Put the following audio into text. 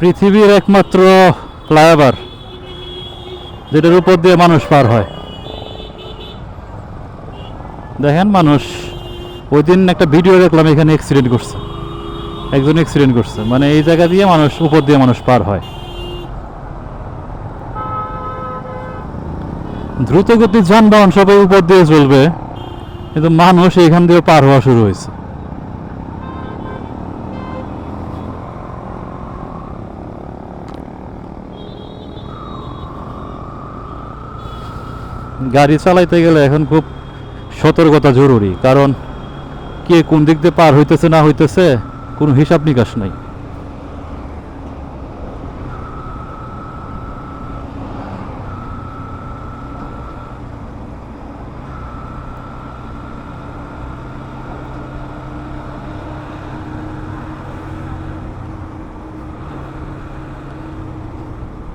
পৃথিবীর একমাত্র ফ্লাইওভার, যেটার উপর দিয়ে মানুষ পার হয়। দেখেন মানুষ ওই দিন একটা ভিডিও দেখলাম, এখানে অ্যাক্সিডেন্ট করছে। একজন অ্যাক্সিডেন্ট করছে। মানে এই জায়গা দিয়ে মানুষ, উপর দিয়ে মানুষ পার হয়। দ্রুত দ্রুতগতির যানবাহন সবাই উপর দিয়ে চলবে, কিন্তু মানুষ এখান দিয়ে পার হওয়া শুরু হয়েছে। গাড়ি চালাইতে গেলে এখন খুব সতর্কতা জরুরি, কারণ কে কোন দিক দিয়ে পার হইতেছে না হইতেছে কোনো হিসাব নিকাশ নাই।